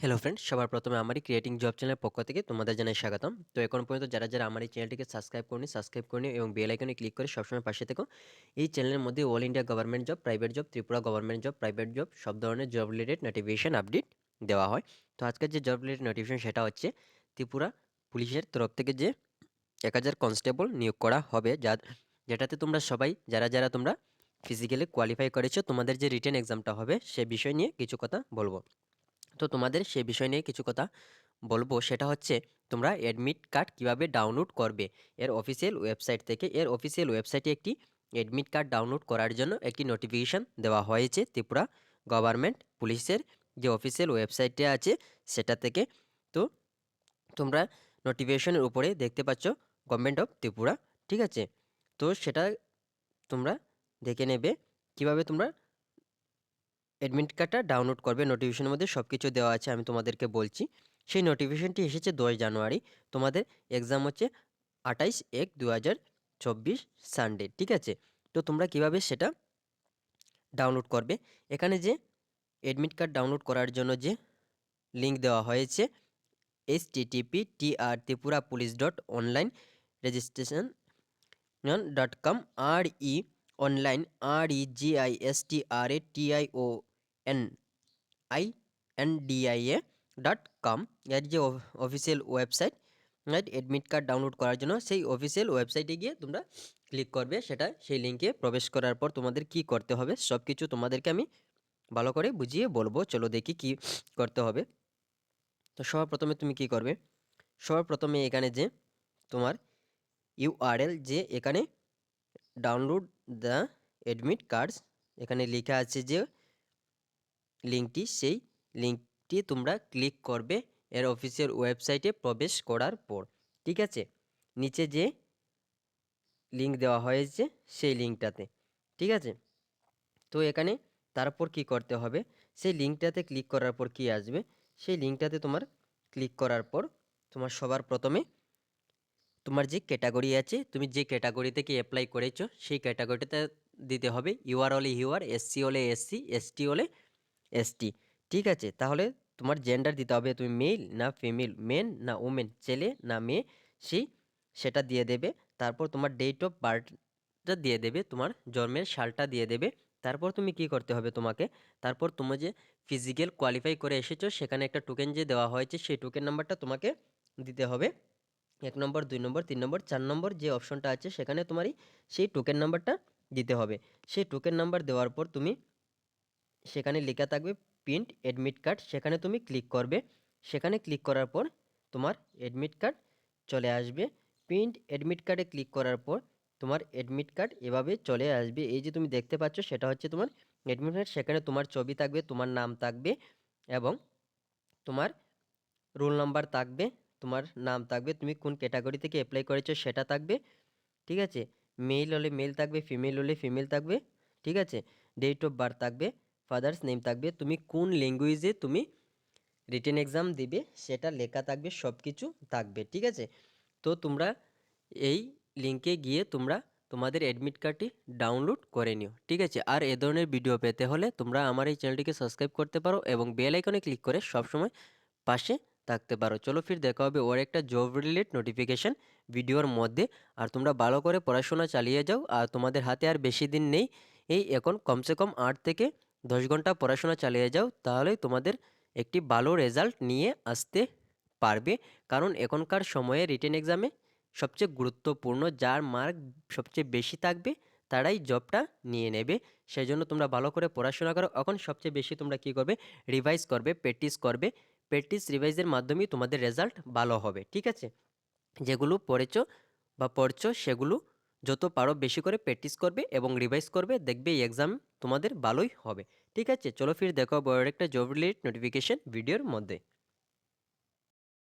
Hello friends সবার প্রথমে আমারই ক্রিয়েটিং জব চ্যানেলের পক্ষ থেকে তোমাদের জানাই স্বাগতম। তো এখন পর্যন্ত যারা যারা আমার এই চ্যানেলটিকে সাবস্ক্রাইব করনি সাবস্ক্রাইব করনি এবং বেল আইকনে ক্লিক করে সবসময় পাশে থেকো। এই চ্যানেলের মধ্যে all India government job private job Tripura government job private job সব ধরনের জব রিলেটেড নোটিফিকেশন আপডেট দেওয়া হয়। তো আজকের যে জব রিলেটেড নোটিফিকেশন সেটা হচ্ছে ত্রিপুরা পুলিশের তরফ থেকে যে এক হাজার কনস্টেবল নিয়োগ করা হবে, যা, যেটাতে তোমরা সবাই, যারা যারা তোমরা ফিজিক্যালি কোয়ালিফাই করেছ, তোমাদের যে রিটেন এক্সামটা হবে সে বিষয় নিয়ে কিছু কথা বলব। তো তোমাদের সে বিষয় নিয়ে কিছু কথা বলব। সেটা হচ্ছে, তোমরা অ্যাডমিট কার্ড কীভাবে ডাউনলোড করবে? এর অফিসিয়াল ওয়েবসাইট থেকে, এর অফিসিয়াল ওয়েবসাইটে একটি অ্যাডমিট কার্ড ডাউনলোড করার জন্য একটি নোটিফিকেশান দেওয়া হয়েছে ত্রিপুরা গভর্নমেন্ট পুলিশের যে অফিসিয়াল ওয়েবসাইটে আছে, সেটা থেকে। তো তোমরা নোটিফিকেশনের উপরে দেখতে পাচ্ছ গভর্নমেন্ট অফ ত্রিপুরা, ঠিক আছে? তো সেটা তোমরা দেখে নেবে। কীভাবে তোমরা অ্যাডমিট কার্ডটা ডাউনলোড করবে। নোটিফিকেশনের মধ্যে সব কিছু দেওয়া আছে, আমি তোমাদেরকে বলছি। সেই নোটিফিকেশনটি এসেছে দশ জানুয়ারি। তোমাদের এক্সাম হচ্ছে আঠাইশ এক দু হাজার চব্বিশ সানডে ঠিক আছে? তো তোমরা কীভাবে সেটা ডাউনলোড করবে? এখানে যে অ্যাডমিট কার্ড ডাউনলোড করার জন্য যে লিঙ্ক দেওয়া হয়েছে S TTP T R Tripura police dot online registration dot com R E online R E G I S T R A T I O N I N D I A dot com এর যে official website right admit card download করার জন্য সেই official ওয়েবসাইটে গিয়ে তোমরা click করবে। সেটা সেই লিঙ্কে প্রবেশ করার পর তোমাদের কি করতে হবে? সব কিছু তোমাদেরকে আমি ভালো করে বুঝিয়ে বলব। চলো দেখি কি করতে হবে। তো সবার প্রথমে তুমি কি করবে? সবার প্রথমে এখানে যে তোমার ইউআরএল যে এখানে ডাউনলোড দ্য অ্যাডমিট কার্ডস এখানে লেখা আছে যে লিঙ্কটি সেই লিঙ্কটি তোমরা ক্লিক করবে এর অফিসিয়াল ওয়েবসাইটে প্রবেশ করার পর, ঠিক আছে? নিচে যে লিঙ্ক দেওয়া হয়েছে সেই লিঙ্কটাতে, ঠিক আছে? তো এখানে তারপর কি করতে হবে? সেই লিঙ্কটাতে ক্লিক করার পর কি আসবে? সেই লিঙ্কটাতে তোমার ক্লিক করার পর তোমার সবার প্রথমে তোমার যে ক্যাটাগরি আছে, তুমি যে ক্যাটাগরি থেকে অ্যাপ্লাই করেছ, সেই ক্যাটাগরিটাতে দিতে হবে। ইউআর হলে ইউআর এসসি হলে এসসি এসটি হলে এসটি ঠিক আছে? তাহলে তোমার জেন্ডার দিতে হবে তুমি মেল না ফিমেল মেন না ওমেন ছেলে না মেয়ে? সেই সেটা দিয়ে দেবে। তারপর তোমার ডেট অফ বার্থটা দিয়ে দেবে। তোমার জন্মের সালটা দিয়ে দেবে। তারপর তুমি কি করতে হবে তোমাকে? তারপর তুমি যে ফিজিক্যাল কোয়ালিফাই করে এসেছ, সেখানে একটা টোকেন যে দেওয়া হয়েছে, সেই টোকেন নাম্বারটা তোমাকে দিতে হবে। এক নম্বর, দুই নম্বর, তিন নম্বর, চার নম্বর যে অপশনটা আছে, সেখানে তোমারই সেই টোকেন নাম্বারটা দিতে হবে। সেই টোকেন নাম্বার দেওয়ার পর তুমি সেখানে লেখা থাকবে প্রিন্ট অ্যাডমিট কার্ড সেখানে তুমি ক্লিক করবে। সেখানে ক্লিক করার পর তোমার অ্যাডমিট কার্ড চলে আসবে। প্রিন্ট অ্যাডমিট কার্ডে ক্লিক করার পর তোমার অ্যাডমিট কার্ড এভাবে চলে আসবে। এই যে তুমি দেখতে পাচ্ছ, সেটা হচ্ছে তোমার অ্যাডমিট কার্ড সেখানে তোমার ছবি থাকবে, তোমার নাম থাকবে এবং তোমার রোল নাম্বার থাকবে, তোমার নাম থাকবে, তুমি কোন ক্যাটাগরি থেকে অ্যাপ্লাই করেছ সেটা থাকবে, ঠিক আছে? মেল হলে মেল থাকবে ফিমেল হলে ফিমেল থাকবে, ঠিক আছে? ডেট অফ বার্থ থাকবে ফাদার্স নেম থাকবে, তুমি কোন ল্যাঙ্গুয়েজে তুমি রিটেন এক্সাম দিবে সেটা লেখা থাকবে সব কিছু থাকবে, ঠিক আছে? তো তোমরা এই লিঙ্কে গিয়ে তোমরা তোমাদের অ্যাডমিট কার্ডটি ডাউনলোড করে নিও, ঠিক আছে? আর এ ধরনের ভিডিও পেতে হলে তোমরা আমার এই চ্যানেলটিকে সাবস্ক্রাইব করতে পারো এবং বেল আইকনে ক্লিক করে সবসময় পাশে থাকতে পারো। চলো ফির দেখা হবে ওর একটা জব রিলেটেড নোটিফিকেশান ভিডিওর মধ্যে। আর তোমরা ভালো করে পড়াশোনা চালিয়ে যাও, আর তোমাদের হাতে আর বেশি দিন নেই। এই এখন কমসে কম আট থেকে দশ ঘণ্টা পড়াশোনা চালিয়ে যাও তাহলে তোমাদের একটি ভালো রেজাল্ট নিয়ে আসতে পারবে। কারণ এখনকার সময়ে রিটেন এক্সামে সবচেয়ে গুরুত্বপূর্ণ যার মার্ক সবচেয়ে বেশি থাকবে, তারাই জবটা নিয়ে নেবে। সেই জন্য তোমরা ভালো করে পড়াশোনা করো। এখন সবচেয়ে বেশি তোমরা কি করবে? রিভাইজ করবে প্র্যাকটিস করবে। প্র্যাকটিস রিভাইজের মাধ্যমেই তোমাদের রেজাল্ট ভালো হবে, ঠিক আছে? যেগুলো পড়েছো বা পড়ছো সেগুলো যত পারো বেশি করে প্র্যাকটিস করবে এবং রিভাইজ করবে, দেখবে এই এক্সাম তোমাদের ভালোই হবে। ঠিক আছে? চলো ফির দেখো বড় একটা জব রিলেটেড নোটিফিকেশান ভিডিওর মধ্যে।